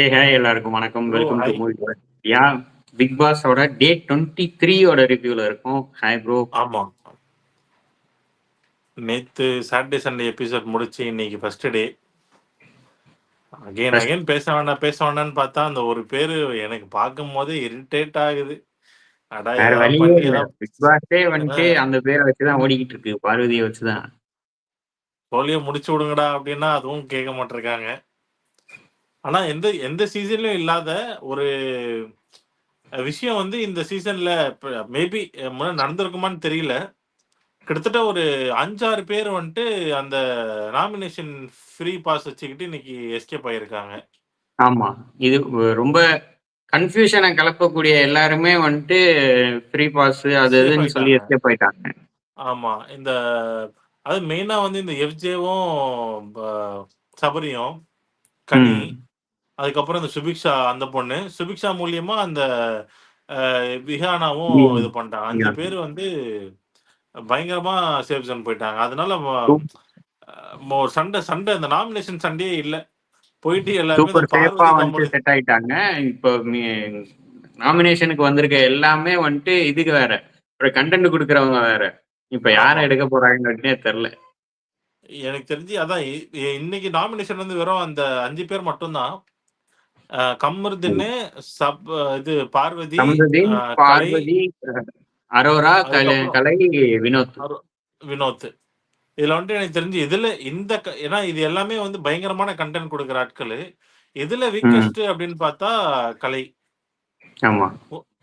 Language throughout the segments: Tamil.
ஹே ஹாய் எல்லாருக்கும் வணக்கம். வெல்கம் டு மூவி யா பிக் பாஸோட டே டுவெண்ட்டி த்ரீயோட ரிவ்யூல இருக்கும். ஹாய் ப்ரோ ஆமா. நேத்து சாட்டர்டே சண்டே எபிசோட் முடிச்சு இன்னைக்கு ஃபர்ஸ்ட் டே அகைன் அகைன் பேச வேண்டாம் பேச வேண்டாம்னு பார்த்தா அந்த ஒரு பேரு எனக்கு பார்க்கும் போதே இரிட்டேட் ஆகுது வந்துட்டு அந்த பேரை வச்சுதான் ஓடிக்கிட்டு இருக்கு. பார்வதியை வச்சுதான். போலியோ முடிச்சு விடுங்கடா அப்படின்னா அதுவும் கேட்க மாட்டிருக்காங்க. ஆனா எந்த எந்த சீசன்லயும் இல்லாத ஒரு விஷயம் வந்து இந்த சீசன்ல மேபி முன்னாடி நடந்திருக்குமான்னு தெரியல. கிட்டத்தட்ட ஒரு அஞ்சாறு பேர் வந்துட்டு அந்த நாமினேஷன் ஃப்ரீ பாஸ் வச்சுக்கிட்டு இன்னைக்கு எஸ்கேப் ஆயிருக்காங்க. ஆமா. இது ரொம்ப கன்ஃபியூஷனை கிளப்பக்கூடிய எல்லாருமே வந்துட்டு ஃப்ரீ பாஸ் அது இதுன்னு சொல்லி எஸ்கேப் ஆயிட்டாங்க. ஆமா. இந்த அது மெயினா வந்து இந்த எஃப்ஜேவும் சபரியும் கனி அதுக்கப்புறம் இந்த சுபிக்ஷா அந்த பொண்ணு. சுபிக்ஷா மூலியமா அந்த விஹானாவும். இது பண்ணிட்டாங்க அஞ்சு. பேர் வந்து பயங்கரமா சேஃப் ஜோன் போயிட்டாங்க. அதனால சண்டை சண்டை. இந்த நாமினேஷன் சண்டையே இல்ல. போயிட்டு எல்லாருமே செட் ஆயிட்டாங்க. இப்போ நாமினேஷனுக்கு வந்திருக்க எல்லாமே வந்துட்டு இதுக்கு வேற. ஒரு கண்டென்ட் கொடுக்கறவங்க வேற. இப்ப யாரை எடுக்க போறாங்கன்னே தெரியல எனக்கு தெரிஞ்சு அதான் இன்னைக்கு நாமினேஷன் வந்து வெறும் அந்த அஞ்சு பேர் மட்டும்தான். கமருதின்னு சப் இது பார்வதி அரோரா கலை வினோத். வினோத். இதுல வந்துட்டு எனக்கு தெரிஞ்சு இதுல இந்த ஏன்னா இது எல்லாமே வந்து பயங்கரமான கண்டென்ட் கொடுக்குற ஆட்கள். எதுல ம். வீக்கஸ்ட் அப்படின்னு பார்த்தா கலை. ஆமா.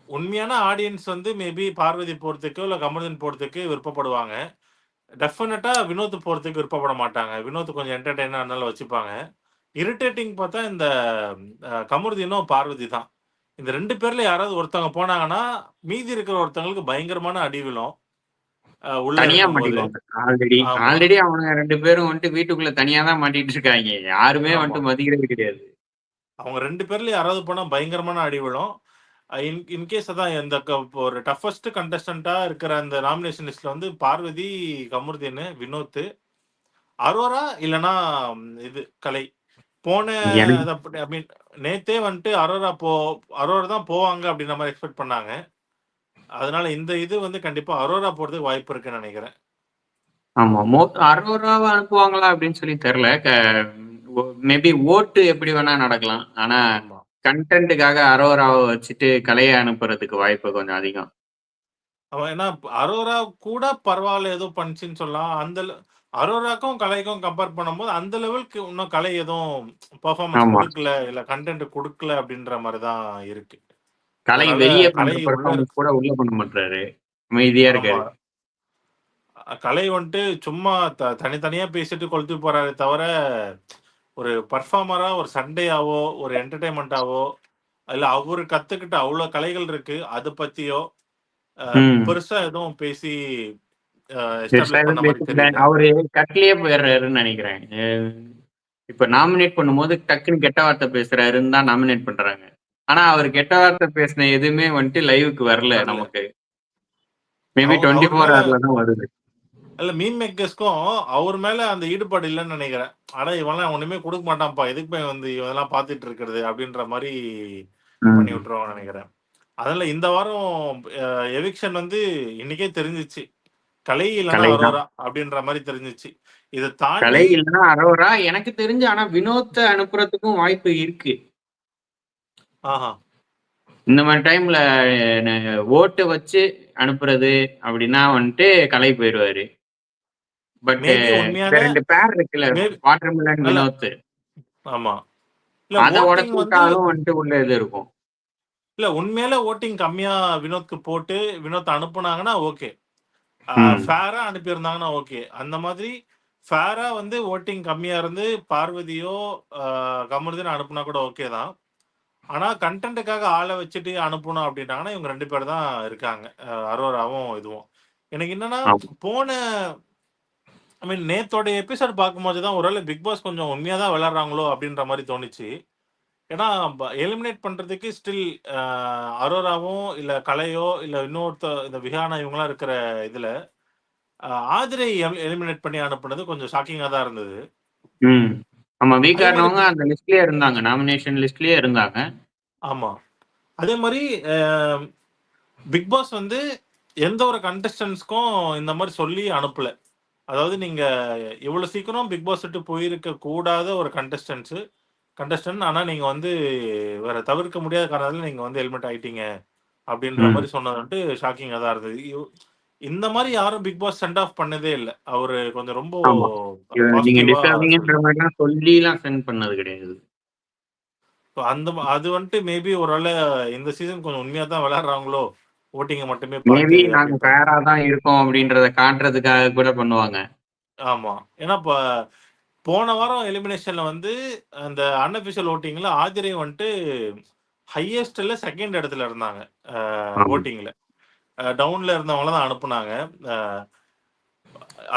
உண்மையான ஆடியன்ஸ் வந்து மேபி பார்வதி போறதுக்கு இல்ல கமருதன் போறதுக்கு விருப்பப்படுவாங்க. டெஃபினட்டா வினோத் போறதுக்கு விருப்பப்பட மாட்டாங்க. வினோத் கொஞ்சம் என்டர்டைனா அதனால வச்சுப்பாங்க. இரிட்டேட்டிங் பார்த்தா இந்த கமருதீனும் பார்வதி தான். இந்த ரெண்டு பேர்ல யாராவது ஒருத்தவங்க போனாங்கன்னா மீதி இருக்கிற ஒருத்தவங்களுக்கு பயங்கரமான அடி விழும். ஆல்ரெடி அவனுங்க ரெண்டு பேரும் வந்துட்டு வீட்டுக்குள்ள தனியா தான் மாட்டிட்டு இருக்காங்க. யாருமே வந்துட்டு மதிக்கிறது கிடையாது. அவங்க ரெண்டு பேர்ல யாராவது போனா பயங்கரமான அடி விழும். இன் இன்கேஸ் அதான் இந்த ஒரு டஃபஸ்ட் கண்டஸ்டண்டா இருக்கிற அந்த நாமினேஷன் லிஸ்ட்ல வந்து பார்வதி கமருதீன் வினோத் அரோரா இல்லனா ம், இது கலை. போன ஐ மீன் நேத்தே வந்துட்டு அரோரா போ அரோரா தான் போவாங்க அப்படின்ற மாதிரி எக்ஸ்பெக்ட் பண்ணாங்க. அதனால இந்த இது வந்து கண்டிப்பா அரோரா போறதுக்கு வாய்ப்பு இருக்குன்னு நினைக்கிறேன். ஆமா மோ அரோராவை அனுப்புவாங்களா அப்படின்னு சொல்லி தெரியல. மேபி ஓட்டு எப்படி வேணா நடக்கலாம். ஆனா கண்டென்ட்டுக்காக அரோராவை வச்சுட்டு கலையை அனுப்புறதுக்கு வாய்ப்பு கொஞ்சம் அதிகம். அவன் ஏன்னா அரோரா கூட பரவாயில்ல ஏதோ பண்ணுச்சுன்னு சொல்லலாம். அந்த அரோராக்கும் கலைக்கும் கம்பேர் பண்ணும்போது அந்த லெவலுக்கு இன்னும் கலை எதுவும் பெர்ஃபார்மன்ஸ் கொடுக்கல இல்ல கண்டென்ட் கொடுக்கல அப்படின்ற மாதிரி தான் இருக்கு. கலை வெளியே கூட உள்ள பண்ண மாட்டாரு அமைதியா இருக்காரு. கலை வந்துட்டு சும்மா த தனித்தனியா பேசிட்டு கொளுத்து போறாரே தவிர ஒரு பர்ஃபார்மரா ஒரு சண்டையாவோ ஒரு என்டர்டைன்மெண்ட்டாவோ இல்ல அவரு கத்துக்கிட்ட அவ்வளவு கலைகள் இருக்கு அதை பத்தியோ பெருசா எதுவும் பேசி அவரு கட்லயே போயிடுறாருன்னு நினைக்கிறேன். இப்ப நாமினேட் பண்ணும்போது டக்குன்னு கெட்ட வார்த்தை பேசுறாருன்னு தான் நாமினேட் பண்றாங்க. ஆனா அவர் கெட்ட வார்த்தை பேசின எதுவுமே வந்துட்டு லைவுக்கு வரல நமக்கு. மேபி டுவெண்ட்டி ஃபோர் ஹவர்ல தான் வருது. இல்ல மீன் மேக்கர்ஸ்க்கும் அவர் மேல அந்த ஈடுபாடு இல்லைன்னு நினைக்கிறேன். ஆனா இவன்லாம் ஒண்ணுமே கொடுக்க மாட்டான்ப்பா. எதுக்கு போய் வந்து இவனெல்லாம் பார்த்துட்டு இருக்கிறது அப்படின்ற மாதிரி பண்ணி விட்டுருவாங்க நினைக்கிறேன். அதனால இந்த வாரம் எவிக்ஷன் வந்து இன்னைக்கே தெரிஞ்சிச்சு. கலை இல்லைன்னா கலை அப்படின்ற மாதிரி தெரிஞ்சிச்சு. இதை கலை தாண்டி இல்லைன்னா அரோரா எனக்கு தெரிஞ்சு ஆனா வினோத்தை அனுப்புறதுக்கும் வாய்ப்பு இருக்கு. ஆஹா. இந்த மாதிரி டைம்ல ஓட்டு வச்சு அனுப்புறது அப்படின்னா வந்துட்டு கலை போயிடுவாரு பட் ரெண்டு பேர் இருக்குல்ல வாட்டர்மிலன் வினோத் ஆமா. அதை உடச்சு விட்டாலும் வந்துட்டு உள்ள இது இருக்கும். இல்ல உண்மையில ஓட்டிங் கம்மியா வினோத்க்கு போட்டு வினோத் அனுப்புனாங்கன்னா ஓகே ஃபேரா அனுப்பியிருந்தாங்கன்னா ஓகே. அந்த மாதிரி ஃபேரா வந்து ஓட்டிங் கம்மியா இருந்து பார்வதியோ கமருதீன் அனுப்புனா கூட ஓகே தான். ஆனா கண்டென்ட்டுக்காக ஆளை வச்சுட்டு அனுப்பணும் அப்படின்னாங்கன்னா இவங்க ரெண்டு பேர் தான் இருக்காங்க. அரோராவும் இதுவும். எனக்கு என்னன்னா போன ஐ மீன் நேத்தோட எபிசோட் பார்க்கும்போது தான் ஒருவேளை பிக் பாஸ் கொஞ்சம் உண்மையா தான் விளையாடுறாங்களோ அப்படின்ற மாதிரி தோணுச்சு. ஏன்னா எலிமினேட் பண்றதுக்கு ஸ்டில் அரோராவும் இல்ல கலையோ இல்ல இன்னொருத்த இந்த விஹானா இவங்கலாம் இருக்கிற இதுல ஆதிரை எலிமினேட் பண்ணி அனுப்புனது கொஞ்சம் ஷாக்கிங்கா தான் இருந்தது ஆமா. வீக்கா இருந்தவங்க அந்த லிஸ்ட்லயே இருந்தாங்க. நாமினேஷன் லிஸ்ட்லயே இருந்தாங்க. ஆமா. அதே அ பிக் பாஸ் வந்து எந்த ஒரு கண்டஸ்டன்ட்ஸ்க்கும் இந்த மாரி சொல்லி அனுப்பல. அதாவது நீங்க இவ்வளோ சீக்கிரம் பிக் பாஸ் விட்டு போயிருக்க கூடாத ஒரு கண்டஸ்டன்ட்ஸ் கண்டஸ்டன்ட் ஆனா நீங்க வந்து வேற தவிர்க்க முடியாத காரணத்தால நீங்க வந்து ஹெல்மெட் ஆயிட்டீங்க. அப்படின்ற ம். மாரி சொன்னது வந்துட்டு ஷாக்கிங்கா தான் இருந்தது. இந்த மாரி யாரும் பிக் பாஸ் சென்ட் ஆஃப் பண்ணதே இல்ல. அவரு கொஞ்சம் ரொம்ப நீங்க சொல்லி சொல்லிலாம் சென்ட் பண்ணது கிடையாது. அந்த அது வந்துட்டு மேபி ஒரு வேள இந்த சீசன் கொஞ்சம் உண்மையா தான் விளையாடுறாங்களோ! வோட்டிங்க மட்டுமே மேபி நாங்க ஃபேரா தான் இருக்கோம் அப்படின்றத காட்டுறதுக்காக கூட பண்ணுவாங்க. ஆமா. ஏன்னா இப்ப போன வாரம் எலிமினேஷன்ல வந்து அந்த அன்அஃபிஷியல் வோட்டிங்ல ஆதிரை வந்துட்டு ஹையஸ்ட்ல 2ண்ட் இடத்துல இருந்தாங்க. அ டவுன்ல இருந்தவங்கள தான் அனுப்புனாங்க.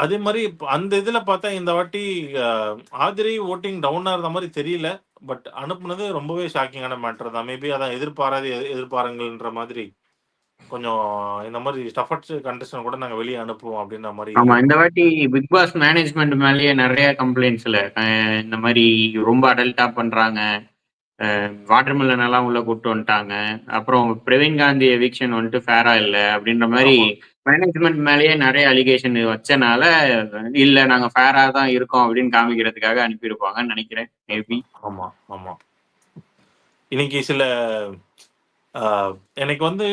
அதே மாரி அந்த இதுல பார்த்தா இந்த வாட்டி ஆதிரை வோட்டிங் டவுனா இருந்த மாரி தெரியல. பட் அனுப்புனது ரொம்பவே ஷாக்கிங்கான மேட்டர் தான். மேபி அதான் எதிர்பாராத எதிர்பாருங்கள்ன்ற மாதிரி கொஞ்சம் இந்த மாரி ஸ்டஃப்ட்ஸ் கண்டஸ்டன்ட் கூட நாங்க வெளிய அனுப்புவோம் அப்படின்ற மாரி ஆமா. இந்த. வாட்டி பிக் பாஸ் மேனேஜ்மென்ட் மேலயே நெறைய கம்ப்ளைண்ட்ஸ்ல. இந்த மாரி ரொம்ப அடல்ட்டா பண்றாங்க. அ வாட்டர்மெலன் எல்லாம் உள்ள கூட்டு வந்துட்டாங்க. அப்புறம் பிரவீன் காந்தி எவிக்ஷன் வந்துட்டு ஃபேரா இல்ல அப்படின்ற மாரி ஆமா. மேனேஜ்மென்ட் மேலயே நெறைய அலிகேஷன் வச்சனால, இல்ல நாங்க ஃபேரா தான் இருக்கோம் அப்படின்னு காமிக்கிறதுக்காக அனுப்பியிருப்பாங்கன்னு நெனைக்கிறேன். மேபி. ஆமா, ஆமா. இன்னைக்கு சில எனக்கு வந்து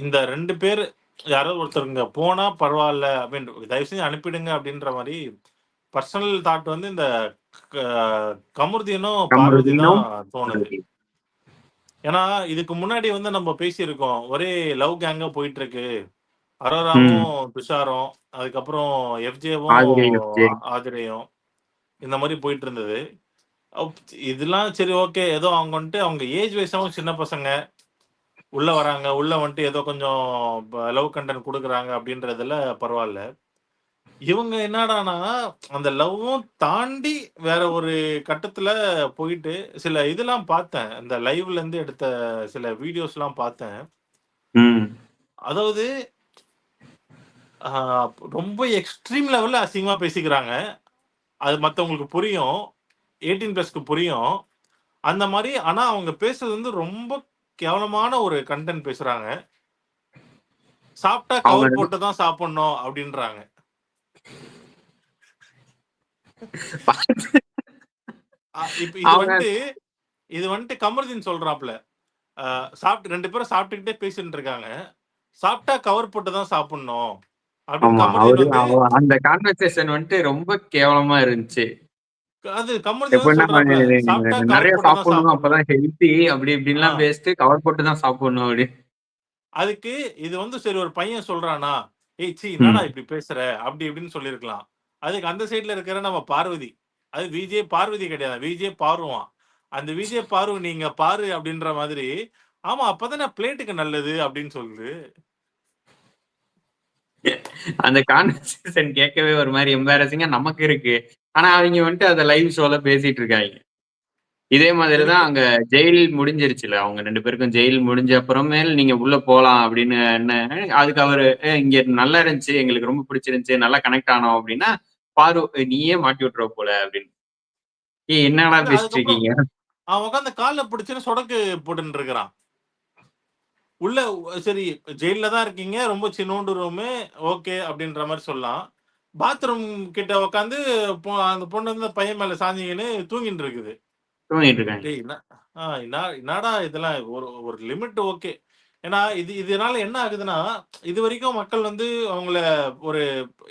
இந்த 2 பேர் யாரோ ஒருத்தருங்க போனா பரவால்ல அப்படின்னு தயவு செஞ்சு அனுப்பிடுங்க அப்படின்ற மாரி பர்சனல் தாட் வந்து இந்த கமருதீனும், பார்வதி தான் கமருதீனும் தோணுது. ஏன்னா, இதுக்கு முன்னாடி வந்து நம்ம பேசியிருக்கோம். ஒரே லவ் கேங்கா போயிட்டுருக்கு. ம். அரோராவும், துஷாரும், அதுக்கப்புறம் எஃப்ஜேவும், ஆதிரை, எஃப்ஜே. ஆதிரையும் இந்த மாரி போயிட்டு இருந்தது. இதெல்லாம் சரி ஓகே. ஏதோ அவங்க வந்துட்டு அவங்க ஏஜ் வைஸாவும் சின்ன பசங்க. உள்ள வராங்க. உள்ள வந்துட்டு ஏதோ கொஞ்சம் லவ் கன்டென்ட் குடுக்குறாங்க அப்படின்றதுல பரவால்ல. இவங்க என்னடான்னா, அந்த லவ்வும் தாண்டி வேற ஒரு கட்டத்துல போயிட்டு சில இதெல்லாம் பார்த்தேன். இந்த லைவ்ல இருந்து எடுத்த சில வீடியோஸ்லாம் பார்த்தேன். ம். அதாவது ரொம்ப எக்ஸ்ட்ரீம் லெவல்ல அசிங்கமா பேசிக்கிறாங்க. அது மத்தவங்களுக்கு புரியும். 18 ப்ளஸ்க்கு புரியும். அந்த மாரி ஆனா அவங்க பேசுறது வந்து ரொம்ப கேவலமான ஒரு கன்டென்ட் பேசுறாங்க. சாப்பிட்டா கவர் போட்டு தான் சாப்பிடணும் அப்படின்றாங்க. இப்ப இது வந்துட்டு இது வந்துட்டு கமருதீன் சொல்றாப்ல. சாப்பிட்டு 2 பேரும் சாப்பிட்டுக்கிட்டே பேசிட்டு இருக்காங்க. சாப்பிட்டா கவர் போட்டு தான் சாப்பிடணும். அந்த கான்வர்சேஷன் வந்துட்டு ரொம்ப கேவலமா இருந்துச்சு. நெறைய சாப்பிடணும். அப்பதான் ஹெல்த்தி அப்படி ஆ. இப்படின்லாம் பேசிட்டு கவர் போட்டு தான் சாப்பிடணும் அப்படி. அதுக்கு இது வந்து சரி ஒரு பையன் சொல்றானா, "ஏய் ச்சீ என்னடா. இப்படி பேசுற?" அப்படி இப்படின்னு சொல்லியிருக்கலாம். அதுக்கு அந்த சைட்ல இருக்கிற நம்ம பார்வதி. அது விஜே பார்வதி கிடையாது. விஜே பாருவான். அந்த விஜே பாரு நீங்க பாரு அப்படின்ற மாதிரி, ஆமா அப்பதானே பிளேட்டுக்கு நல்லது அப்படின்னு சொல்லுது. அந்த கான்வர்சேஷன் கேட்கவே ஒரு மாரி எம்பாரஸிங்கா நமக்கு இருக்கு. ஆனா அவிங்க வந்துட்டு அத லைவ் ஷோல பேசிட்டு இருக்காய்ங்க. இதே மாதிரி தான் எனக்கு அங்க ஜெயில் முடிஞ்சிருச்சுல. அவங்க 2 பேருக்கும் ஜெயில் முடிஞ்ச அப்புறமேல் நீங்க உள்ள போலாம் அப்படின்னு என்ன அதுக்கு அவரு "ஏ இங்க நல்லா இருந்துச்சு. எங்களுக்கு ரொம்ப பிடிச்சிருந்துச்சு. நல்லா கனெக்ட் ஆனோம்" அப்படின்னா, பாரு "நீயே மாட்டி விட்டுருவ போல" அப்படின்னு. ஏய் என்னடா பேசிட்டு இருக்கீங்க? அவன் உட்கார்ந்து கால்ல பிடிச்சுன்னு சொடக்கு போட்டுன்னு இருக்கிறான். உள்ள சரி ஜெயில்ல தான் இருக்கீங்க. ரொம்ப சின்னூண்டு ரூமு. ஓகே அப்படின்ற மாரி சொல்லலாம். பாத்ரூம் கிட்ட உட்கார்ந்து பொ அந்த பொண்ணு வந்து பையன் மேல சாஞ்சுகின்னு தூங்கிட்டு இருக்குது. என்னடா இதெல்லாம் ஒரு ஒரு லிமிட் ஓகே. ஏன்னா இது இதனால என்ன ஆகுதுன்னா, இதுவரைக்கும் மக்கள் வந்து அவங்கள ஒரு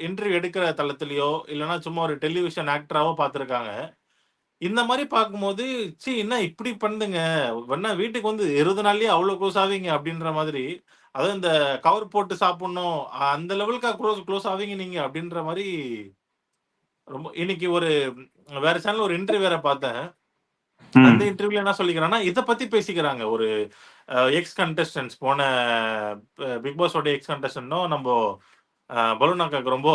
இன்டர்வியூ எடுக்கிற தளத்திலயோ, இல்லன்னா சும்மா ஒரு டெலிவிஷன் ஆக்டராவோ பார்த்துருக்காங்க. இந்த மாரி பார்க்கும்போது, ச்சீ என்ன இப்படி பண்ணுதுங்க. என்ன வீட்டுக்கு வந்து 20 நாள்லயே அவ்ளோ க்ளோஸ் ஆவீங்க அப்படின்ற மாதிரி, அதுவும் இந்த கவர் போட்டு சாப்பிடணும். அந்த லெவலுக்கா க்ளோஸ் க்ளோஸ் ஆவீங்க நீங்க அப்படின்ற மாரி ரொம்ப இன்னைக்கு ஒரு வேற சேனல்ல ஒரு இன்டர்வியூ வேற பார்த்தேன். அந்த. இன்டர்வியூல என்ன சொல்லிக்கிறான்னா, இத பத்தி பேசிக்கிறாங்க. ஒரு எக்ஸ் கண்டஸ்டன்ட்ஸ் போன பிக் பாஸோட எக்ஸ் கண்டஸ்டன்ட்டும் நம்போ அ பலூன் அக்காக்கு ரொம்ப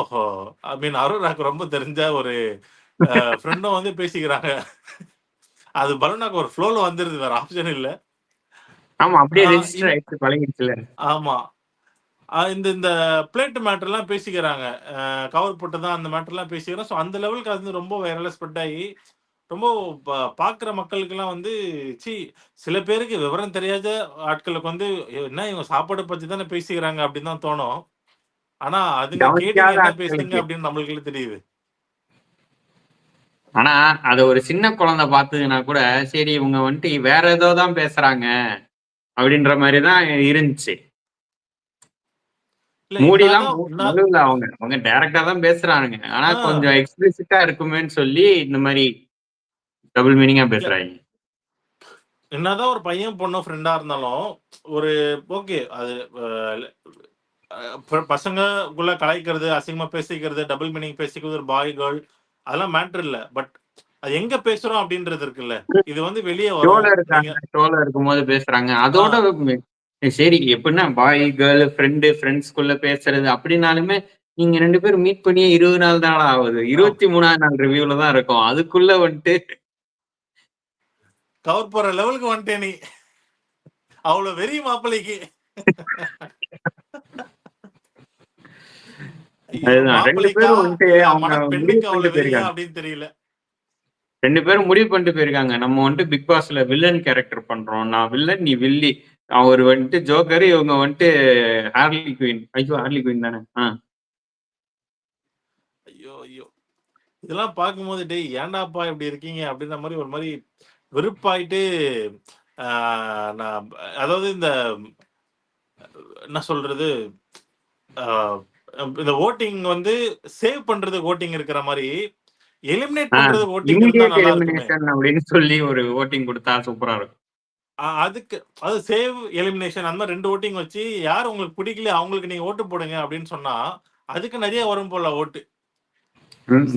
ஐ மீன் அரோராக்கு ரொம்ப தெரிஞ்ச ஒரு ஃப்ரெண்டும் வந்து பேசிக்கிறாங்க. அது பலூன் அக்கா ஒரு ஃப்ளோல வந்துருது. வேற ஆப்ஷன் இல்ல. ஆமா. அப்படியே ரெஜிஸ்டர் ஆயிடுச்சு பழகிடுச்சுல்ல. ஆமா. இந்த இந்த பிளேட் மேட்டர்லாம் பேசிக்கிறாங்க. கவர் போட்டு தான் அந்த மேட்டர்லாம் பேசிக்கிறோம். ஸோ அந்த லெவலுக்கு அது வந்து ரொம்ப வைரலா ஸ்ப்ரெட் ஆகி, ரொம்ப பார்க்குற மக்களுக்கெல்லாம் வந்து ச்சீ சில பேருக்கு விவரம் தெரியாத ஆட்களுக்கு வந்து என்ன இவங்க சாப்பாட பத்தி தானே பேசிக்கிறாங்க அப்படின்னு தான் தோணும். ஆனா அதுங்க கவனிக்காத என்ன. பேசுதுங்க அப்படின்னு நம்மளுக்கு தெரியுது. ஆனா, அத ஒரு சின்ன குழந்தை பார்த்ததுன்னா கூட, சரி இவங்க வந்துட்டு வேற ஏதோ தான் பேசுறாங்க. அப்படின்ற மாரி தான் இருந்துச்சு. மூடிலாம் என்னாதான் மு என்னா முழுல அவங்க. அவங்க டைரக்ட்டா தான் பேசுறானுங்க. ஆனா. கொஞ்சம் எக்ஸ்பிளிசிட்டா இருக்குமேன்னு சொல்லி இந்த மாரி டபுள் மீனிங்கா இல்ல. பேசுறாய்ங்க. என்னதான் ஒரு பையன், பொண்ணும் ஃப்ரெண்டா இருந்தாலும், ஒரு ஓகே அது அ அ ப பசங்கக்குள்ள கலாய்க்கிறது, அசிங்கமா பேசிக்கிறது, டபுள் மீனிங் பேசிக்கிறது, ஒரு பாய், கேர்ள் அதெல்லாம் மேட்டர் இல்ல. பட் அது எங்க பேசுறோம் அப்படின்றது இருக்குல்ல. இது வந்து வெளிய வரும். ஷோல இருக்கும்போது பேசுறாங்க. அதோட சரி எப்படின்னா பாய், கேர்ள், ஃப்ரெண்ட், ஃப்ரெண்ட்ஸ்குள்ள பேசுறது அப்படின்னாலுமே, நீங்க 2 பேரும் மீட் பண்ணியே 20 நாள் தானடா ஆகுது. ஆ. 23ஆவது நாள் ரிவ்யூல தான் இருக்கோம். அதுக்குள்ள வந்துட்டு கவர் போடுற லெவலுக்கு வந்துட்டே நீ. அவ்வளோ வெறி மாப்பிள்ளைக்கு. ஐயோ! அதுதான் 2 மாப்பிள்ளைக்கா? பேரும் வந்துட்டு இல்ல அவங்க முடிவு மணப்பெண்ணுக்கு அவ்வளோ பண்ணிட்டு வெறியா போயிருக்காங்க. அப்படின்னு தெரியல. ரெண்டு பேரும் முடிவு பண்ணிட்டு போயிருக்காங்க. நம்ம வந்துட்டு பிக் பாஸ்ல வில்லன் கேரக்டர் பண்றோம். நான் வில்லன், நீ வில்லி. அவர் வந்துட்டு ஜோக்கர், இவங்க வந்துட்டு ஹார்லி குயின். ஐயோ! ஹார்லி குயின் தானே. ஆ. ஐயோ! ஐயோ! இதெல்லாம் பார்க்கும்போது, "டேய் ஏன்டாப்பா இப்படி இருக்கீங்க?" அப்படின்ற மாதிரி ஒரு மாதிரி வெறுப்பாயிட்டு, நான் அதாவது இந்த என்ன சொல்றது? இந்த ஓட்டிங் வந்து சேவ் பண்றது வோட்டிங் இருக்கிற மாதிரி எலிமினேட் இருக்குமே. எலிமினேஷன் அப்படின்னு சொல்லி ஒரு வோட்டிங் குடுத்தா சூப்பரா இருக்கும். அதுக்கு அது சேவ், எலிமினேஷன் அந்த மாரி 2 வோட்டிங் வச்சு, யார் உங்களுக்கு பிடிக்கலையோ அவங்களுக்கு நீங்க ஓட்டு போடுங்க அப்படின்னு சொன்னா, அதுக்கு நெறைய வரும் போல ஓட்டு.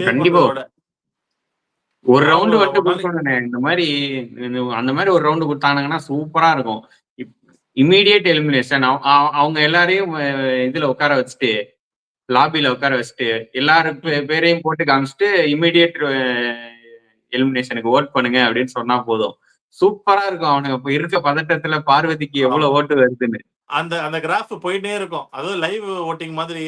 கண்டிப்பா. பண்றத. ஒரு ரவுண்டு குடுக்கணும்னே. இந்த மாரி அந்த மாரி ஒரு ரவுண்டு குடுத்தானுங்கன்னா சூப்பரா இருக்கும். இப் இமிடியேட் எலிமினேஷன் அவ் அவ் அவங்க எல்லாரையும் இதுல உட்கார வச்சுட்டு, லாபில உட்கார வச்சுட்டு, எல்லாரு பே ம். பேரையும் போட்டு காமிச்சுட்டு, இமிடியேட் அ எலிமினேஷனுக்கு வோட் பண்ணுங்க அப்படின்னு சொன்னா போதும். சூப்பரா இருக்கும். அவனுங்க இப்ப இருக்க பதட்டத்துல பார்வதிக்கு எவ்வளோ ஆமா. ஓட்டு வருதுன்னு. அந்த அந்த கிராஃப் போயிட்டே இருக்கும். அதுவும் லைவ் வோட்டிங் மாதிரி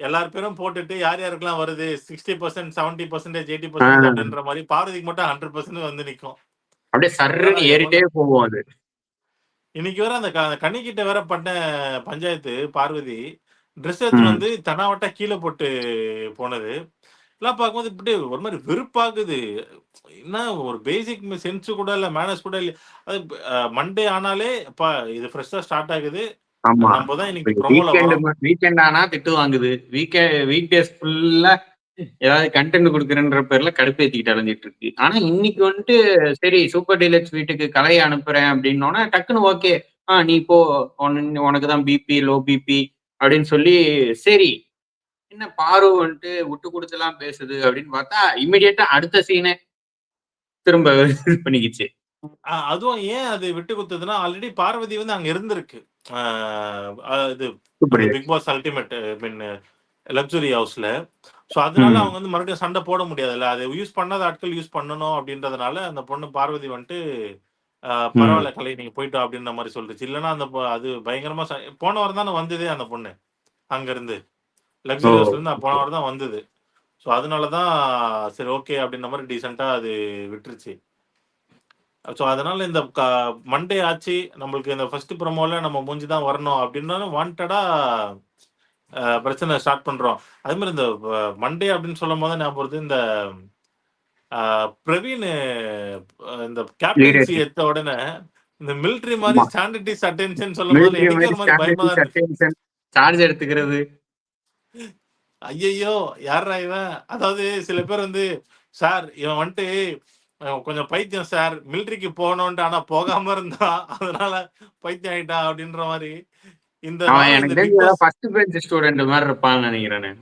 எல்லார் பேரும் போட்டுட்டு யார் யாருக்கெல்லாம் வருது 60%, 70%, ஆ. 80% அப்படின்ற மாரி பார்வதிக்கு மட்டும் 100% வந்து நிக்கும். அப்படியே நான் ஏறிட்டே போகும் அது. இன்னைக்கு வேற அந்த கனிக்கிட்ட வேற பண்ண பஞ்சாயத்து பார்வதி, ட்ரெஸ் எடுத்துட்டு ம். வந்து தெனாவட்டா கீழ போட்டு போனது. இதெல்லாம் பார்க்கும்போது இப்படியே ஒரு மாரி வெறுப்பாகுது. என்ன ஒரு பேசிக் சென்ஸ் கூட இல்ல, மேனர்ஸ் கூட இல்ல. அது மண்டே ஆனாலே, "அப்பா இது ஃப்ரெஷ்ஷா ஸ்டார்ட் ஆகுது. நம்ப தான் இன்னைக்கு இப்ப வீக்கெண்ட் வரோம்." ம வீக்கெண்ட் ஆனா திட்டு வாங்குது. வீக்கெ வீக் டேஸ் ஃபுல்லா ஏதாவது கன்டென்ட் குடுக்குறேன்ற பேர்ல கடுப்பேத்திக்கிட்டு அலைஞ்சுட்டு இருக்கு. ஆனா இன்னைக்கு வந்துட்டு சரி சூப்பர் டீலக்ஸ் வீட்டுக்கு கலைய அனுப்புறேன் அப்படின்னோன, டக்குனு ஓகே. ஆ நீ போ. உன் உனக்கு தான் பிபி, லோ பிபி அப்படின்னு சொல்லி சரி. என்ன பாரு வந்துட்டு விட்டு குடுத்துலாம் பேசுது அப்படின்னு பார்த்தா, இமிடியேட்டா அடுத்த சீனே திரும்ப பண்ணிக்கிச்சு. அதுவும் ஏன் அது விட்டு குடுத்ததுன்னா, ஆல்ரெடி பார்வதி வந்து அங்க இருந்திருக்கு. இது. Bigg Boss ultimate mean luxury ஹவுஸ்ல. ஸோ அதனால. அவங்க வந்து மறுபடியும் சண்ட போட முடியாதுல்ல. அத யூஸ் பண்ணாத ஆட்கள் யூஸ் பண்ணணும் அப்படின்றதுனால, அந்த பொண்ணு பார்வதி வந்துட்டு, "அ ம். பரவால்ல கலை நீங்க போயிட்டு வா" அப்படின்ற மாரி சொல்லுச்சு. இல்லன்னா அந்த அது பயங்கரமா போன வாரம் தானே வந்ததே அந்த பொண்ணு. அங்கருந்து. ஓ! லக்ஸுரி ஹவுஸ்லருந்து போன. வாரம் தான் வந்தது. ஸோ அதனால தான் சரி ஓகே அப்படின்ற மாரி டீசென்ட்டா அது விட்டுருச்சு. ஸோ அதனால இந்த மண்டே ஆச்சு. நம்மளுக்கு இந்த ஃபர்ஸ்ட் ப்ரோமோல நம்ம மூஞ்சி தான் வரணும் அப்படின்னாலும் வாண்டடா பிரச்சனை ஸ்டார்ட் பண்றோம். அதே மாரி இந்த மண்டே அப்படின்னு சொல்லும்போது தான் ஞாபகம். இந்த பிரவீனு இந்த கேப்டன்சி. எடுத்த உடனே, இந்த மிலிட்டரி ஆமா. ஸ்டாண்டர்ட் இஸ் அட்டென்ஷன் சொல்லும்போது எனக்கே ஒரு மாரி பயமா. அட்டென்ஷன் சார்ஜ் எடுத்துக்கிறது. ஐய்யய்யோ! யார்ரா இவன்? அதாவது சில பேர் வந்து, "சார் இவன் வந்துட்டு கொஞ்சம் பைத்தியம் சார். மிலிட்டரிக்கு போகணுன்ட்டு ஆனா போகாம இருந்தான். அதனால பைத்தியம் ஆயிட்டான்." அப்படின்ற மாரி. இந்த ஃபர்ஸ்ட் பெஞ்ச் ஸ்டூடண்ட் மாரி இருப்பான்னு நெனைக்கிறேனே.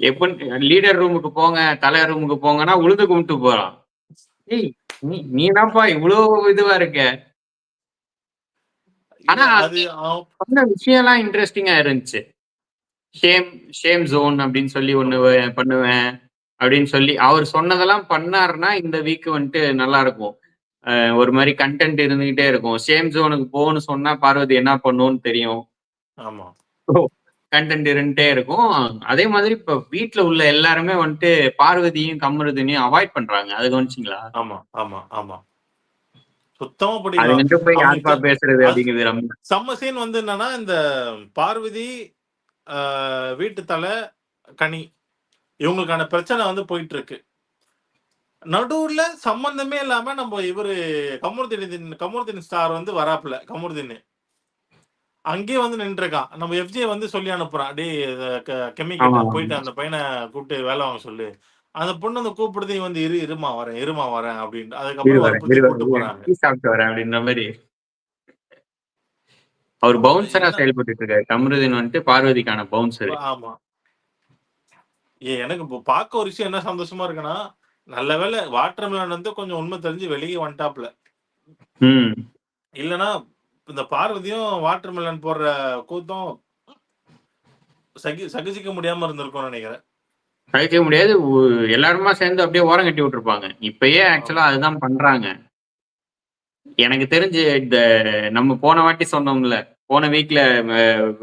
எப்பன் லீடர் ரூமுக்கு போங்க, தல ரூமுக்கு போங்கன்னா உழுது கும்பிட்டு போறான். ஏய்! நீ நீ தான்ப்பா இவ்ளோ இதுவா இருக்க. ஆனா அவ் சொன்ன விஷயம்லாம் இன்ட்ரஸ்டிங்கா இருந்துச்சு. ஷேம் ஷேம் ஜோன் அப்படின்னு சொல்லி ஒண்ணு பண்ணுவேன். அப்படின்னு சொல்லி அவர் சொன்னதெல்லாம் பண்ணாருன்னா, இந்த வீக் வந்துட்டு நல்லாருக்கும். அ ஒரு மாரி கன்டென்ட் இருந்துகிட்டே இருக்கும். ஷேம் ஜோனுக்கு போன்னு சொன்னா பார்வதி என்ன பண்ணும்னு தெரியும். ஆமா. ஓ! கன்டென்ட் இருந்துட்டே இருக்கும். அதே மாதிரி இப்ப வீட்ல உள்ள எல்லாருமே வந்துட்டு பார்வதியும், கமருதீனையும் அவாய்ட் பண்றாங்க. அத கவனிச்சீங்களா? ஆமா, ஆமா, ஆமா. சுத்தமா யார்ப்பா பேசுறது அப்படிங்கிறது நம்ம செம்ம சீன் வந்து என்னன்னா, இந்த பார்வதி, வீட்டு தல, கனி இவங்களுக்கான பிரச்சனை வந்து போயிட்டு இருக்கு. நடுவுல சம்மந்தமே இல்லாம நம்ம இவரு கமருதீன் கமருதீன் ஸ்டார் வந்து வராப்புல, கமருதீன். அங்கேயே வந்து நின்றுருக்கான். நம்ம எஃப்ஜே வந்து சொல்லி அனுப்புறான். "டேய் இத க கெமி ஆமா, கிட்ட போயிட்டு. அந்த பையன கூப்பிட்டு வேலை வாங்க சொல்லு." அந்த பொண்ணு வந்து கூப்பிடுது, வந்து "இரு, இரும்மா வரேன், இரும்மா வரேன்" அப்படின்ட்டு. இரு அதுக்கப்புறம். டீ அப்படின்ற மாரி. அவரு. பவுன்சரா என்ன செயல்பட்டுட்டு இருக்காரு. கமருதீன் வந்துட்டு பார்வதிக்கான பவுன்சரு. ஆமா. எ எனக்கு இப்போ பார்க்க ஒரு விஷயம் என்ன சந்தோஷமா இருக்குன்னா, நல்ல வேளை வாட்டர்மெலன் வந்து கொஞ்சம் உண்மை தெரிஞ்சு வெளிய வந்துட்டாப்புல. ம். இல்லன்னா, இந்த பார்வதியும் வாட்டர்மெலன் போடுற கூத்தம் சகி சகிச்சிக்க முடியாம இருந்திருக்கும்னு நினைக்கிறேன் சகிக்க முடியாது. எல்லாருமா சேர்ந்து அப்படியே ஓரங்கட்டி விட்டுருப்பாங்க. இப்பயே ஆக்சுவலா அதுதான் பண்றாங்க. எனக்கு தெரிஞ்சு இந்த நம்ம போன வாட்டி சொன்னோம்ல. போன வீக்ல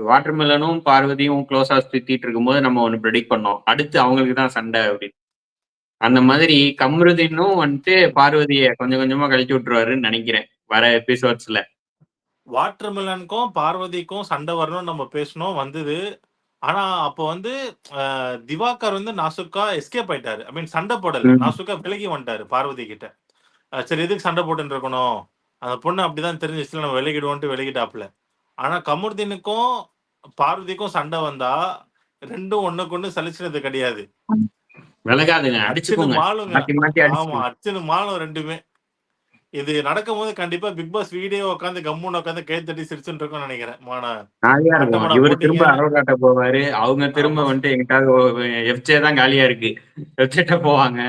வாட்டர் மெலனும் பார்வதியும் குளோஸா சுத்திட்டு இருக்கும்போது நம்ம ஒண்ணு ப்ரெடிக்ட் பண்ணோம். அடுத்து அவங்களுக்கு தான் சண்டை அப்படின்னு. அந்த மாதிரி கம்ருதினும் வந்துட்டு பார்வதிய கொஞ்சம் கொஞ்சமா கழிச்சு விட்டுருவாருன்னு நினைக்கிறேன் வர எபிசோட்ஸ்ல. வாட்டர்மெலனுக்கும், பார்வதிக்கும் சண்டை வரணும்னு நம்ம பேசினோம். வந்தது. ஆனா, அப்போ வந்து திவாகர் வந்து நாசூக்கா எஸ்கேப் ஆயிட்டாரு. ஐ மீன் சண்டை போடல. நாசூக்கா விலகி வந்துட்டாரு பார்வதி கிட்ட. சரி எதுக்கு சண்டை போட்டுட்டு இருக்கணும்? அந்த பொண்ணு அப்படிதான் தெரிஞ்சுச்சுல நம்ம விலகிடுவோன்ட்டு விலகிட்டாப்புல. ஆனா கமருதீனுக்கும், பார்வதிக்கும் சண்டை வந்தா 2ம் ஒண்ணுக்கு ஒண்ணு சலிச்சுனது கிடையாது. விலகாதுங்க. மாத்தி மாத்தி ஆமா. அடிச்சுன்னு மாளும் 2மே. இது நடக்கும்போது கண்டிப்பா பிக் பாஸ் வீடே உட்கார்ந்து கம்முன்னு உட்கார்ந்து கை தட்டி சிரிச்சுட்டு நெனைக்கிறேன். இருக்கும். ஆட்டமாடா இவரு. திரும்ப அரவ காட்ட போவாரு. அவங்க திரும்ப. வந்துட்டு எங்கிட்டாவது எஃப்ஜே தான் காலியா இருக்கு. எஃப்ஜேட்ட போவாங்க.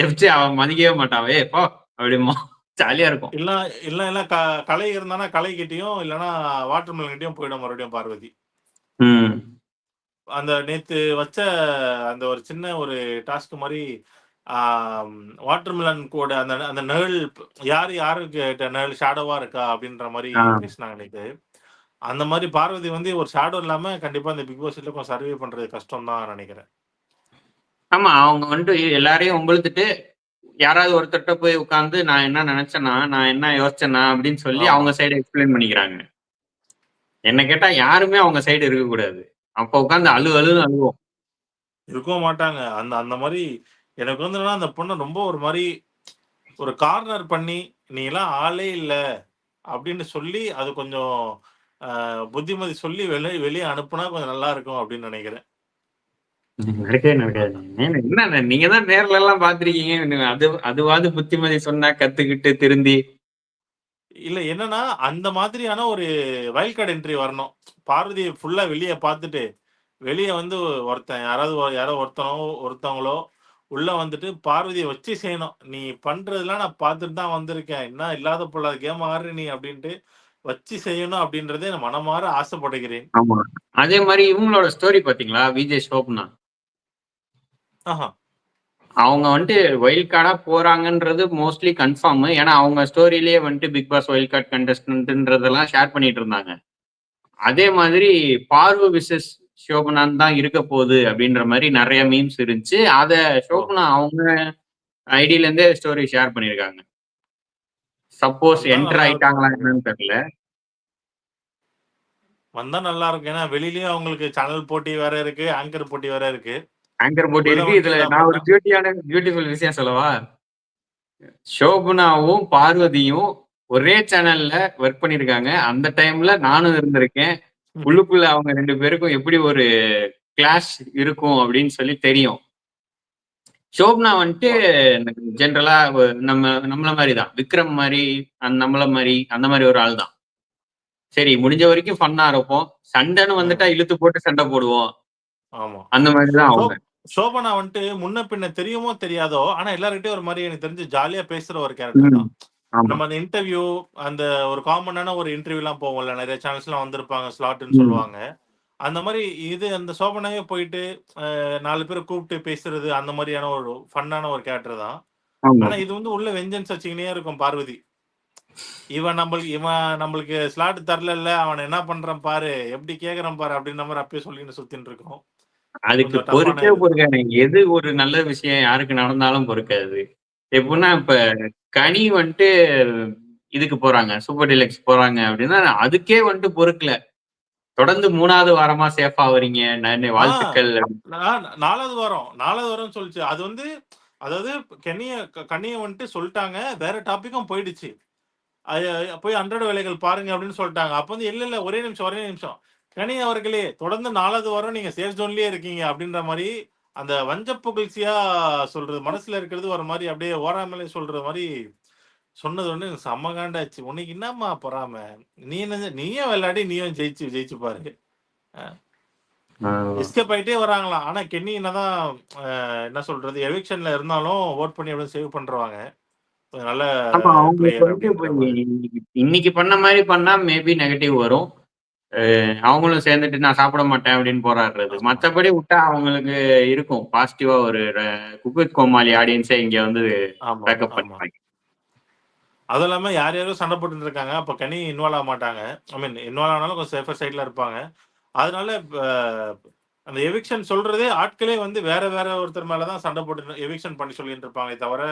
எஃப்ஜே அவன் மதிக்கவே மாட்டான். "ஏய் போ" அப்படிம்பான். ஜாலியா இருக்கும். இல்ல இல்ல இல்ல கலை இருந்தானா கலைகிட்டயும், இல்லன்னா வாட்டர்மெலன் கிட்டயும் போயிடும் மறுபடியும் பார்வதி. அந்த நேத்து வச்ச அந்த ஒரு சின்ன ஒரு டாஸ்க் ஆம் வாட்டர்மெலன் கூட அந்த அந்த நிழல் யாரு யாருக்கு நிழல் ஷேடோவா இருக்கா அப்படின்ற ஆ. பேசினாங்க நேத்து. அந்த மாரி பார்வதி வந்து ஒரு ஷேடோ இல்லாம கண்டிப்பா இந்த பிக் பாஸ் கொஞ்சம் சர்வே பண்றது கஷ்டம் தான் நெனைக்கிறேன். ஆமா. அவங்க வந்துட்டு எல்லாரையும் வம்பிழுத்துட்டு, யாராவது ஒருத்தர்ட்ட போய் உட்கார்ந்து நான் என்ன நெனச்சேன்னா, நான் என்ன யோசிச்சேன்னா அப்படின்னு சொல்லி. அவங்க சைடு எக்ஸ்பிளைன் பண்ணிக்கிறாங்க. என்ன கேட்டா யாருமே அவங்க சைடு இருக்கக்கூடாது. அப்ப உட்கார்ந்து அழு அழுன்னு அழுவோம். இருக்கவும் மாட்டாங்க. அந்த அந்த மாரி எனக்கு வந்து என்னன்னா, அந்த பொண்ண ரொம்ப ஒரு மாரி ஒரு கார்னர் பண்ணி, "நீலாம் ஆளே இல்ல" அப்படின்னு சொல்லி, அது கொஞ்சம் புத்திமதி சொல்லி வெளி வெளிய அனுப்புனா கொஞ்சம் நல்லா இருக்கும் அப்படின்னு நெனைக்கிறேன். என்ன நீங்க தான் நேர்ல எல்லாம் பார்த்திருக்கீங்க. அது அதுவாவது புத்திமதி சொன்னா கத்துக்கிட்டு திருந்தி இல்ல என்னன்னா, அந்த மாதிரியான ஒரு வைல்ட் கார்ட் என்ட்ரி வரணும். பார்வதிய ஃபுல்லா வெளிய பார்த்துட்டு, வெளிய வந்து ஒருத்தன் யாராவது யாரோ ஒருத்தனோ, ஒருத்தவங்களோ உள்ள வந்துட்டு பார்வதிய வச்சு செய்யணும். "நீ பண்றதெல்லாம் நான் பார்த்துட்டு தான் வந்திருக்கேன். என்ன இல்லாத பொல்லாத கேம் ஆடுற நீ" அப்படின்ட்டு வச்சு செய்யணும் அப்படின்றதே நான் மனமார ஆசைப்படுகிறேன். அதே மாரி இவங்களோட ஸ்டோரி பார்த்தீங்களா? விஜய் ஷோபனா. ஆஹா. அவங்க வந்துட்டு வைல்ட் கார்டா போறாங்கன்றது மோஸ்ட்லி கன்ஃபார்ம். ஏன்னா அவங்க ஸ்டோரியிலேயே வந்துட்டு பிக் பாஸ் வைல்ட் கார்ட் கண்டஸ்டன்ட்ன்றதெல்லாம் ஷேர் பண்ணிட்டு இருந்தாங்க. அதே மாதிரி பார்வு விசஸ் ஷோபனான்னு தான் இருக்க போகுது அப்படின்ற மாரி நெறைய மீம்ஸ் இருந்துச்சு. அத! ஷோபனா அவங்க ஐடியில இருந்தே ஸ்டோரி ஷேர் பண்ணியிருக்காங்க. சப்போஸ் என்டர் ஆயிட்டாங்களா. என்னன்னு தெரியல. வந்தா நல்லா இருக்கும். ஏன்னா வெளியிலயும் அவங்களுக்கு சேனல் போட்டி வேற இருக்கு. ஆங்கர் போட்டி வேற இருக்கு. ஆங்கர் போட்டி இருக்கு. இதுல இதா நான் ஒரு பியூட்டியான பியூட்டிஃபுல் விஷயம் சொல்லவா? ஷோபனாவும், பார்வதியும் ஒரே சேனல்ல ஒர்க் பண்ணியிருக்காங்க. அந்த டைம்ல நானும் இருந்திருக்கேன். உள்ளுக்குள்ள அவங்க 2 பேருக்கும் எப்படி ஒரு கிளாஷ் இருக்கும் அப்படின்னு சொல்லி தெரியும். ஷோபனா வந்துட்டு ஜெனரலா நம்ம நம்மள மாரி தான். விக்ரம் அந் நம்மள மாரி, அந்த மாரி ஒரு ஆள் தான். சரி முடிஞ்ச வரைக்கும் ஃபன்னா இருப்போம். சண்டைன்னு வந்துட்டா. இழுத்து போட்டு சண்டை போடுவோம். ஆமா. அந்த மாரி தான் ஷோ அவங்க. ஷோபனா வந்துட்டு முன்ன பின்ன தெரியுமோ தெரியாதோ, ஆனா எல்லார்கிட்டயும் ஒரு மாரி எனக்கு தெரிஞ்சு ஜாலியா பேசுற ஒரு கேரக்டர். தான். நம்ம அந்த இன்டர்வியூ அந்த ஒரு காமனான ஒரு இன்டர்வியூலாம் போவோம்ல. நெறைய சேனல்ஸ்லாம் வந்திருப்பாங்க. ஸ்லாட்ன்னு ம். சொல்லுவாங்க. அந்த மாரி இது அந்த சோபனாவே போயிட்டு 4 பேர கூப்பிட்டு பேசுறது அந்த மாரியான ஒரு ஃபன்னான ஒரு கேரக்டர் தான். ஆனா இது வந்து உள்ள வெஞ்சன்ஸ் வச்சுக்கினே இருக்கும் பார்வதி. இவன் நம்மளுக்கு இவன் நம்மளுக்கு ஸ்லாட் தரல அவன் என்ன பண்றான் பாரு எப்படி கேக்குறான் பாரு அப்படின்ற மாதிரி அப்பயே சொல்லிட்டு சுத்தின்னு இருக்கோம் அதுக்கு இது பொறுக்காது எது ஒரு நல்ல விஷயம் யாருக்கு நடந்தாலும் பொறுக்காது எப்படின்னா இப்ப கனி வந்துட்டு இதுக்கு போறாங்க சூப்பர் டிலக்ஸ் போறாங்க அப்படின்னா அதுக்கே வந்துட்டு பொறுக்கல. தொடர்ந்து மூணாவது வாரமா சேஃபா வரீங்க வாழ்த்துக்கள். நாலாவது வாரம் நாலாவது வாரம் சொல்லிச்சு. அது வந்து அதாவது கென்னிய கண்ணிய வந்துட்டு சொல்லிட்டாங்க வேற டாபிக்கும் போயிடுச்சு. அது போய் ஹண்ட்ரட் வேலைகள் பாருங்க அப்படின்னு சொல்லிட்டாங்க. அப்ப வந்து இல்ல இல்ல ஒரே நிமிஷம் ஒரே நிமிஷம். கனி அவர்களே தொடர்ந்து நாலாவது வாரம் நீங்க சேஃப் ஜோன்லயே இருக்கீங்க அப்படின்ற மாதிரி அந்த வஞ்ச புகழ்ச்சியா சொல்றது மனசுல இருக்கிறது ஒரு மாதிரி அப்படியே ஓராமலே சொல்ற மாதிரி சொன்னது ஒண்ணு எனக்கு செம்ம காண்டாச்சு. உனக்கு என்னம்மா பொறாம? நீ என்ன நீயும் விளையாடி நீயும் ஜெயிச்சு ஜெயிச்சு பாரு. எஸ்கேப் ஆயிட்டே வராங்களாம். ஆனா கென்னி என்னதான் என்ன சொல்றது எவிக்ஷன்ல இருந்தாலும் ஓட் பண்ணி அப்படியே சேவ் பண்றவாங்க கொஞ்சம் நல்ல இன்னைக்கு பண்ண மாதிரி பண்ணா மேபி நெகட்டிவ் வரும். அவங்களும் சேர்ந்துட்டு நான் சாப்பிட மாட்டேன் அப்படின்னு போராடுறது. மத்தபடி விட்டா அவங்களுக்கு இருக்கும். பாசிட்டிவா ஒரு குக்வித் கோமாளி ஆடியன்ஸே இங்க வந்து பேக்கப் ஆமா. பண்ணிப்பாங்க. அதுவும் இல்லாம யார் யாரும் சண்டை போட்டு இருக்காங்க அப்ப கனி இன்வால்வ் ஆக மாட்டாங்க. ஐ மீன் இன்வால்வ் ஆனாலும் கொஞ்சம் சேஃபர் சைட்ல இருப்பாங்க. அதனால அந்த எவிக்ஷன் சொல்றதே ஆட்களே வந்து வேற வேற ஒருத்தர் மேலதான் சண்டை போட்டு எவிக்ஷன் பண்ணி சொல்லிட்டு இருப்பாங்க தவிர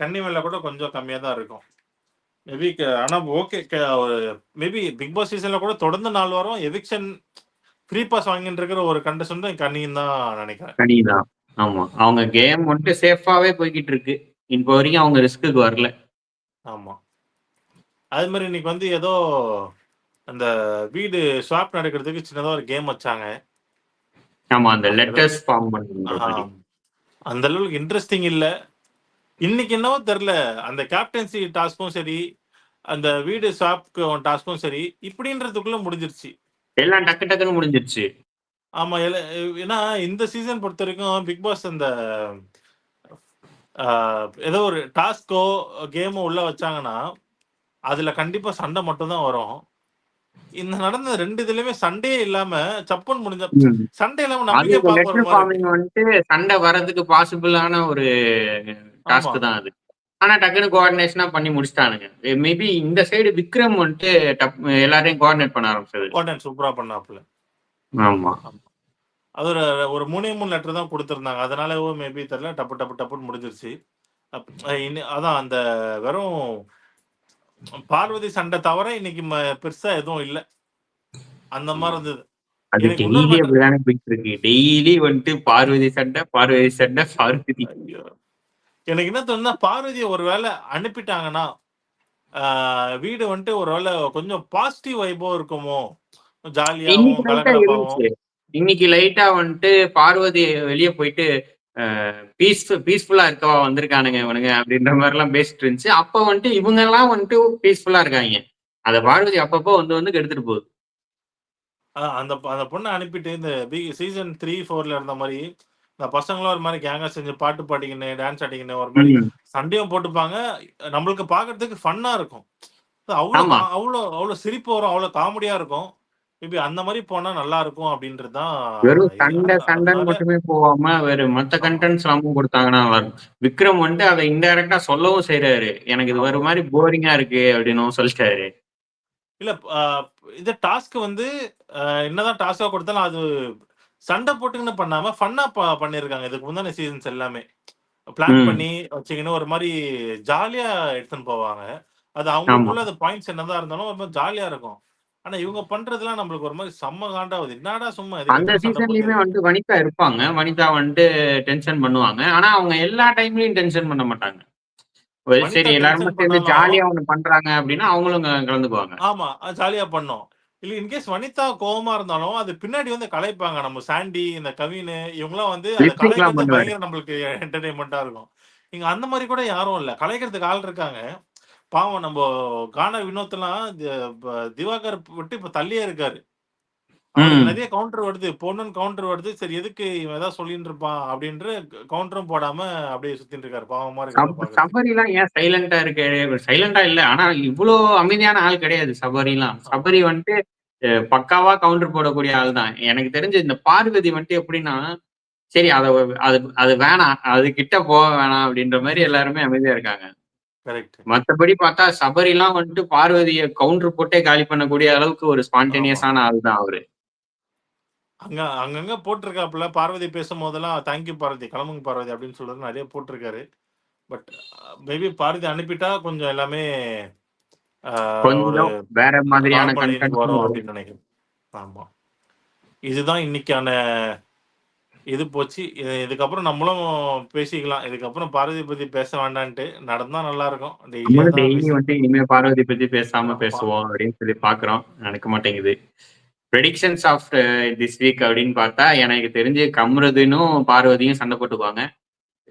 கன்னி மேல கூட கொஞ்சம் கம்மியா தான் இருக்கும். மேபி ஆனா ஓகே மேபி பிக் பாஸ் சீசன்ல கூட தொடர்ந்து நாலு வாரம் எவிக்ஷன் ஃப்ரீ பாஸ் வாங்கிட்டு இருக்கிற ஒரு கண்டஸ்டன்ட் கண்ணின்னு தான் நினைக்கிறேன். கனிதான் ஆமா. அவங்க கேம் வந்துட்டு சேஃபாவே போய்கிட்டு இருக்கு இப்போ வரைக்கும் அவங்க ரிஸ்க்குக்கு வரல. ஆமா. அது மாதிரி இன்னைக்கு வந்து ஏதோ அந்த வீடு ஸ்வாப் நடக்கிறதுக்கு சின்னதா ஒரு கேம் வச்சாங்க. ஆமா அந்த லெட்டர்ஸ் ஃபார்ம். மாதிரி. அந்த அளவுக்கு இன்ட்ரெஸ்டிங் இல்ல. இன்னைக்கு என்னவோ தெரியல. அந்த கேப்டன்சி டாஸ்க்கும் சரி அந்த வீடு ஸ்வாப்க்கு டாஸ்க்கும் சரி இப்படின்றதுக்குள்ள முடிஞ்சிருச்சு. எல்லாம் டக்கு டக்குன்னு முடிஞ்சிருச்சு. ஆமா ஏன்னா இந்த சீசன் பொறுத்த வரைக்கும் பிக் பாஸ் அந்த ஏதோ ஒரு டாஸ்கோ கேமோ உள்ள வச்சாங்கன்னா அதுல கண்டிப்பா சண்டை மட்டும் தான் வரும். இந்த நடந்த ரெண்டு இதுலயுமே சண்டே இல்லாம சப்புன்னு முடிஞ்ச. சண்டே இல்லாம வந்துட்டு சண்டை வர்றதுக்கு பாசிபிளான ஒரு டாஸ்க் தான் அது. ஆனா டக்குன்னு கோஆர்டினேஷனா பண்ணி முடிச்சிட்டானுங்க. மேபி இந்த சைடு விக்ரம் வந்துட்டு எல்லாரையும் கோஆர்டினேட் பண்ண ஆரம்பிச்சது. கோட்டன் சூப்பரா பண்ணாப்புல. ஆமா. அது ஒரு ஒரு மூணே மூணு லெட்டர் தான் கொடுத்துருந்தாங்க. அதனால மேபி தெரியல. டப்பு டப்பு டப்புன்னு முடிஞ்சிருச்சு. அதான் அந்த வெறும் பார்வதி சண்டை தவிர இன்னைக்கு பெருசா எதுவும் இல்ல. அந்த மாதிரி இருந்தது. டெய்லி matter- அப்படிதானே போயிட்டு இருக்கு. டெய்லி வந்துட்டு பார்வதி சண்டை பார்வதி சண்டை பார்வதி. எனக்கு என்ன தோணுன்னா பார்வதியை ஒருவேளை அனுப்பிட்டாங்கன்னா ஆஹ் வீடு வந்துட்டு ஒருவேளை கொஞ்சம் பாசிட்டிவ் வைபோ இருக்குமோ? ஜாலியாவும் இன்னைக்கு லைட்டா வந்துட்டு பார்வதி வெளியே போயிட்டு பீஸ் பீஸ்ஃபுல்லா இருக்கவா வந்திருக்கானுங்க இவனுங்க அப்படின்ற மாதிரி எல்லாம் பேசிட்டு இருந்துச்சு. அப்ப வந்துட்டு இவங்க எல்லாம் வந்துட்டு பீஸ்ஃபுல்லா இருக்காங்க. அத பார்வதி அப்பப்போ வந்து வந்து கெடுத்துட்டு போகுது. அந்த அந்த பொண்ணை அனுப்பிட்டு இந்த சீசன் த்ரீ ஃபோர்ல இருந்த மாதிரி இந்த பசங்களும் ஒரு மாதிரி கேங்கா செஞ்சு பாட்டு பாடிக்கின்னு டான்ஸ் ஆடிக்கின்னு ஒரு மாதிரி. சண்டையும் போட்டுப்பாங்க. நம்மளுக்கு பாக்குறதுக்கு ஃபன்னா இருக்கும். அவ்வளோ ஆமா. அவ்வளோ அவ்வளோ சிரிப்பு வரும் அவ்வளோ காமெடியா இருக்கும். மேபி அந்த மாதிரி போனா நல்லா இருக்கும் அப்படின்றது தான் வெறும். சண்டை சண்டைன்னு மட்டுமே போகாம வேற மத்த கண்டென்ட்ஸ் எல்லாமும் கொடுத்தாங்கன்னா விக்ரம் வந்துட்டு அதை இன்டைரக்டா சொல்லவும் செய்யறாரு எனக்கு இது ஒரு மாதிரி போரிங்கா இருக்கு அப்படின்னு சொல்லிட்டாரு. இல்ல இந்த டாஸ்க் வந்து என்னதான் டாஸ்கா கொடுத்தாலும் அது சண்டை போட்டுக்கின்னு பண்ணாம ஃபன்னா பண்ணிருக்காங்க. இதுக்கு முந்தான சீசன்ஸ் எல்லாமே. பிளான். பண்ணி வச்சுக்கின்னு ஒரு மாதிரி ஜாலியா எடுத்துன்னு போவாங்க. அது அவங்களுக்குள்ள அது பாயிண்ட்ஸ் என்னதான் இருந்தாலும் ஒரு மாதிரி ஜாலியா இருக்கும். ஆனா இவங்க பண்றதுலாம் நம்மளுக்கு ஒரு மாதிரி செம்ம காண்டாகுது. என்னடா சும்மா அந்த சீசன்லயுமே வந்துட்டு வனிதா இருப்பாங்க. வனிதா வந்துட்டு டென்ஷன் பண்ணுவாங்க. ஆனா அவங்க எல்லா டைம்லயும் டென்ஷன் பண்ண மாட்டாங்க. சரி எல்லாருமே சேர்ந்து ஜாலியா ஒண்ணு பண்றாங்க அப்படின்னா அவங்களும் கலந்துக்குவாங்க. ஆமா ஜாலியா பண்ணோம். இல்ல இன்கேஸ் வனிதா கோவமா இருந்தாலும் அது பின்னாடி வந்து கலைப்பாங்க. நம்ம சாண்டி இந்த கவின் இவங்கலாம் வந்து அந்த கலைக்கிறது. பயங்கர நம்மளுக்கு என்டர்டைன்மெண்டா இருக்கும். இங்க அந்த மாதிரி கூட யாரும் இல்ல. கலைக்கிறதுக்கு ஆள் இருக்காங்க. பாவம் நம்ம கானா வினோத்லாம் ப- திவாகர் விட்டு இப்ப தள்ளியே இருக்காரு. நிறைய கவுண்டர் வருது. பொண்ணுன்னு கவுண்டர் வருது. சரி எதுக்கு இவன் ஏதாவது சொல்லிட்டு இருப்பான் அப்படின்ற கவுண்டரும் போடாம அப்படியே சுத்திட்டு இருக்காரு. பாவமா இருக்கு. சபரிலாம் ஏன் சைலண்டா இருக்கு? சைலண்டா இல்ல. ஆனா இவ்வளோ அமைதியான ஆள் கிடையாது சபரிலாம். சபரி வந்துட்டு பக்காவா கவுண்டர் போடக்கூடிய ஆள் தான் எனக்கு தெரிஞ்சு இந்த பார்வதி வந்துட்டு எப்படின்னா சரி அத அது அது வேணாம் அது கிட்ட போக வேணாம் அப்படின்ற மாதிரி எல்லாருமே அமைதியா இருக்காங்க. கரெக்ட் மத்தபடி பார்த்தா சபரிலாம் வந்துட்டு பார்வதிய கவுண்டர் போட்டே காலி பண்ணக்கூடிய அளவுக்கு ஒரு ஸ்பான்டேனியஸான ஆள் தான் அவரு. அங்க அங்கங்க போட்டிருக்காப்புல பார்வதி பேசும்போதெல்லாம் தேங்க்யூ பார்வதி. கிளம்புங்க பார்வதி அப்படின்னு சொல்றது நிறைய போட்டிருக்காரு. பட் மேபி பார்வதி அனுப்பிட்டா கொஞ்சம் எல்லாமே கொஞ்சம் வேற மாதிரியான வரும். அப்படின்னு நினைக்கிறேன். ஆமா. இதுதான் இன்னைக்கான இது போச்சு. இது- இதுக்கப்புறம் நம்மளும் பேசிக்கலாம். இதுக்கப்புறம் பார்வதி பத்தி பேச வேண்டான்ட்டு. நடந்தா நல்லா இருக்கும். டெய்லி வந்து இனிமே பார்வதி பத்தி பேசாம. பேசுவோம் அப்படின்னு சொல்லி பாக்குறோம் நடக்க மாட்டேங்குது. ப்ரெடிக்ஷன்ஸ் ஆஃப் திஸ் வீக் அப்படின்னு பார்த்தா எனக்கு தெரிஞ்சு கம்ருதுன்னும் பார்வதியும் சண்டை போட்டுக்குவாங்க.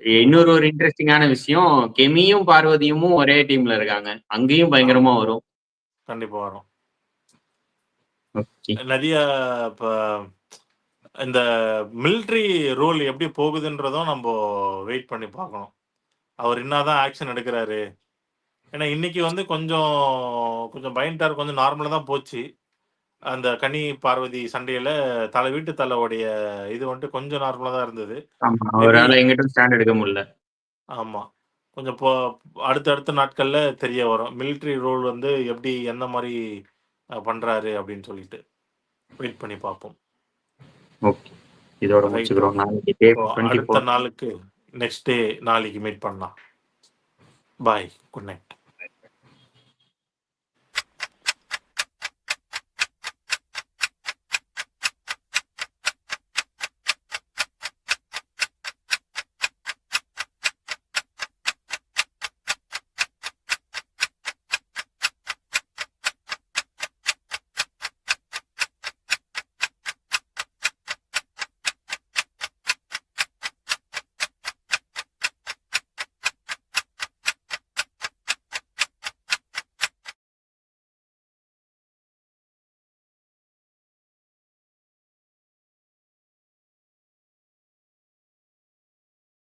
இன்னொரு ஒரு இன்ட்ரெஸ்டிங்கான விஷயம் கெமியும் பார்வதியும் ஒரே டீம்ல இருக்காங்க. அங்கேயும் பயங்கரமா வரும். கண்டிப்பா வரும். நிறைய இப்ப இந்த மிலிட்ரி ரோல் எப்படி போகுதுன்றதும் நம்ம வெயிட் பண்ணி பார்க்கணும். அவர் என்னதான் ஆக்ஷன் எடுக்கிறாரு. ஏன்னா இன்னைக்கு வந்து கொஞ்சம் கொஞ்சம் பயன்டார் கொஞ்சம் நார்மலா தான் போச்சு. அந்த கனி பார்வதி சண்டையில தலை வீட்டு தலைவுடைய இது வந்துட்டு கொஞ்சம் நார்மலா தான் இருந்தது. அவரால் எங்கிட்டும் ஸ்டாண்ட் எடுக்க முடியல. ஆமா. கொஞ்சம் இப்போ அடுத்தடுத்த நாட்கள்ல தெரிய வரும். மிலிட்ரி ரோல் வந்து எப்படி எந்த மாதிரி பண்றாரு அப்படின்னு சொல்லிட்டு. வெயிட் பண்ணி பார்ப்போம். ஓகே. இதோட. முடிச்சுக்கிறோம். நாளைக்கு அடுத்த நாளுக்கு நெக்ஸ்ட் டே நாளைக்கு மீட் பண்ணலாம். Bye good night